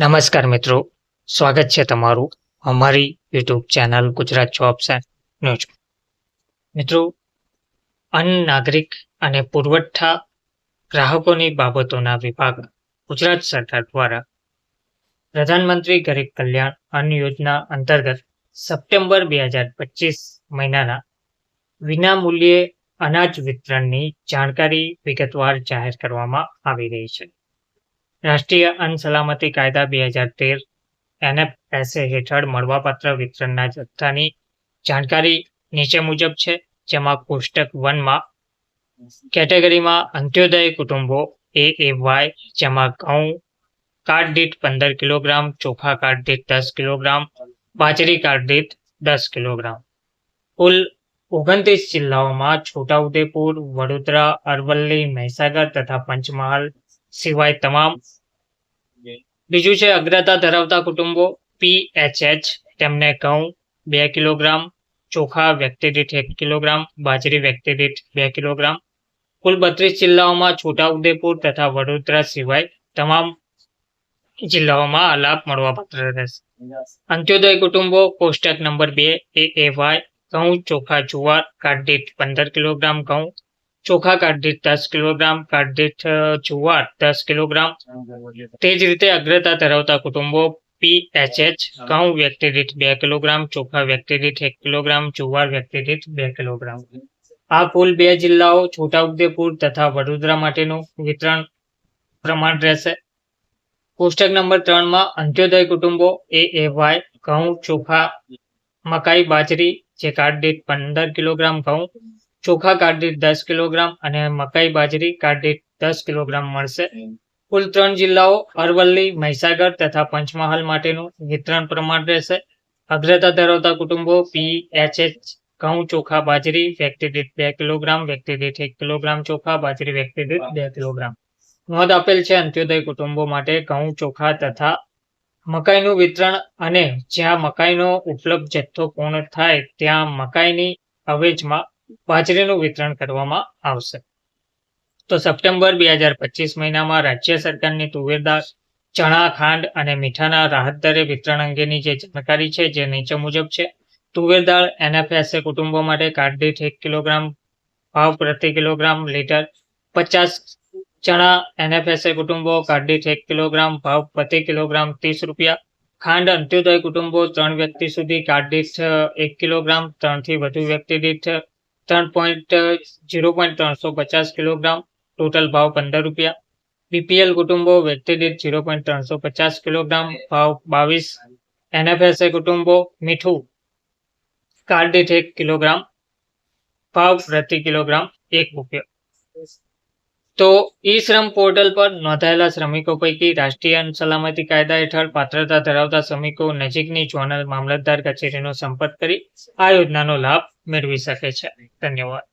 નમસ્કાર મિત્રો. સ્વાગત છે તમારું અમારી YouTube channel Gujarat jobs and news. મિત્રો, અન્ન નાગરિક અને પુરવઠા ગ્રાહકોની બાબતોના વિભાગ ગુજરાત સરકાર દ્વારા પ્રધાનમંત્રી ગરીબ કલ્યાણ અન્ન યોજના અંતર્ગત સપ્ટેમ્બર બે હજાર પચીસ મહિનાના વિનામૂલ્યે અનાજ વિતરણની જાણકારી વિગતવાર જાહેર કરવામાં આવી રહી છે. રાષ્ટ્રીય અન્ન સલામતી કાયદા બે હજાર તેર એનએફએસએ હેઠળ મળવાપાત્ર વિતરણના જથ્થાની જાણકારી નીચે મુજબ છે, જેમાં કોષ્ટક વનમાં કેટેગરીમાં અંત્યોદય કુટુંબો એ એ વાય, જેમાં ઘઉં, કાર્ડ દીઠ પંદર કિલોગ્રામ, ચોખા કાર્ડ દીઠ દસ કિલોગ્રામ, બાજરી કાર્ડ દીઠ દસ કિલોગ્રામ. કુલ ઓગણત્રીસ જિલ્લાઓમાં છોટાઉદેપુર, વડોદરા, અરવલ્લી, મહીસાગર તથા પંચમહાલ સિવાય તમામ બીજું છે અગ્રતા ધરાવતા કુટુંબો પીએચએચ તેમને ઘઉં બે કિલોગ્રામ, ચોખા વ્યક્તિ દીઠ એક કિલોગ્રામ, બાજરી વ્યક્તિ દીઠ બે કિલોગ્રામ. કુલ બત્રીસ જિલ્લાઓમાં છોટાઉદેપુર તથા વડોદરા સિવાય તમામ જિલ્લાઓમાં આ લાભ મળવાપાત્ર રહેશે. અંત્યોદય કુટુંબો, કોષ્ટક નંબર બે, એ એ વાય, ઘઉં, ચોખા, જુવાર કાર્ડ દીઠ પંદર કિલોગ્રામ, ઘઉં ચોખા કાઢ દીઠ દસ કિલોગ્રામ કાઢ દીઠ જુવાર દસ કિલોગ્રામ. તે જ રીતે અગ્રતા ધરાવતા કુટુંબો પીએચએચ ઘઉં વ્યક્તિ દીઠ બે કિલોગ્રામ ચોખા વ્યક્તિ દીઠ એક કિલોગ્રામ જુવાર વ્યક્તિ દીઠ બે કિલોગ્રામ. આ કુલ બે જિલ્લાઓ છોટાઉદેપુર તથા વડોદરા માટેનું વિતરણ પ્રમાણ રહેશે. કોષ્ટક નંબર ત્રણમાં અંત્યોદય કુટુંબો એ એ વાય ઘઉં ચોખા મકાઈ બાજરી જે કાર્ડ દીઠ પંદર કિલોગ્રામ ઘઉં ચોખા કાર્ડ દીઠ દસ કિલોગ્રામ અને મકાઈ બાજરી કાર્ડ દીઠ દસ કિલોગ્રામ મળશે. કુલ ત્રણ જિલ્લાઓ અરવલ્લી મહીસાગર તથા પંચમહાલ માટેનું વિતરણ પ્રમાણ રહેશે. અગ્રતા ધરાવતા કુટુંબો પી એચ એચ ઘઉં ચોખા બાજરી વ્યક્તિ દીઠ બે કિલોગ્રામ વ્યક્તિ દીઠ એક કિલોગ્રામ ચોખા બાજરી વ્યક્તિ દીઠ બે કિલોગ્રામ. નોંધ આપેલ છે અંત્યોદય કુટુંબો માટે ઘઉં ચોખા તથા મકાઈનું વિતરણ અને જ્યાં મકાઈનો ઉપલબ્ધ જથ્થો પૂર્ણ થાય ત્યાં મકાઈની અવેજમાં બાજરીનું વિતરણ કરવામાં આવશે. તો સપ્ટેમ્બર બે હજાર પચીસ મહિનામાં રાજ્ય સરકારની તુવેર ચણા, ખાંડ અને મીઠાના રાહત દરે વિતરણ અંગેની જે જાણકારી છે જે નીચે મુજબ છે, તુવેર દાળ એનએફએસએ કુટુંબો માટે કાર્ડ એક કિલોગ્રામ ભાવ પ્રતિ કિલોગ્રામ લીટર, પચાસ ચણા એનએફએસએ કુટુંબો કાર્ડ એક કિલોગ્રામ ભાવ પ્રતિ કિલોગ્રામ ત્રીસ રૂપિયા, ખાંડ અંત્યોદય કુટુંબો ત્રણ વ્યક્તિ સુધી કાર્ડ એક કિલોગ્રામ, ત્રણથી વધુ વ્યક્તિ દીઠ ત્રણ પોઈન્ટ જીરો પોઈન્ટ ત્રણસો પચાસ કિલોગ્રામ ટોટલ ભાવ પંદર રૂપિયા. બીપીએલ કુટુંબો વ્યક્તિ દીઠ જીરો પોઈન્ટ ત્રણસો પચાસ કિલોગ્રામ, ભાવ બાવીસ. એનએફએસએ કુટુંબો મીઠું કાર્ડ દીઠ એક કિલોગ્રામ, ભાવ પ્રતિ કિલોગ્રામ એક રૂપિયો. તો ઈ શ્રમ પોર્ટલ પર નોંધાયેલા શ્રમિકો પૈકી રાષ્ટ્રીય સલામતી કાયદા હેઠળ પાત્રતા ધરાવતા શ્રમિકો નજીકની જોનલ મામલતદાર કચેરીનો સંપર્ક કરી આ યોજનાનો લાભ made with a fisherman and what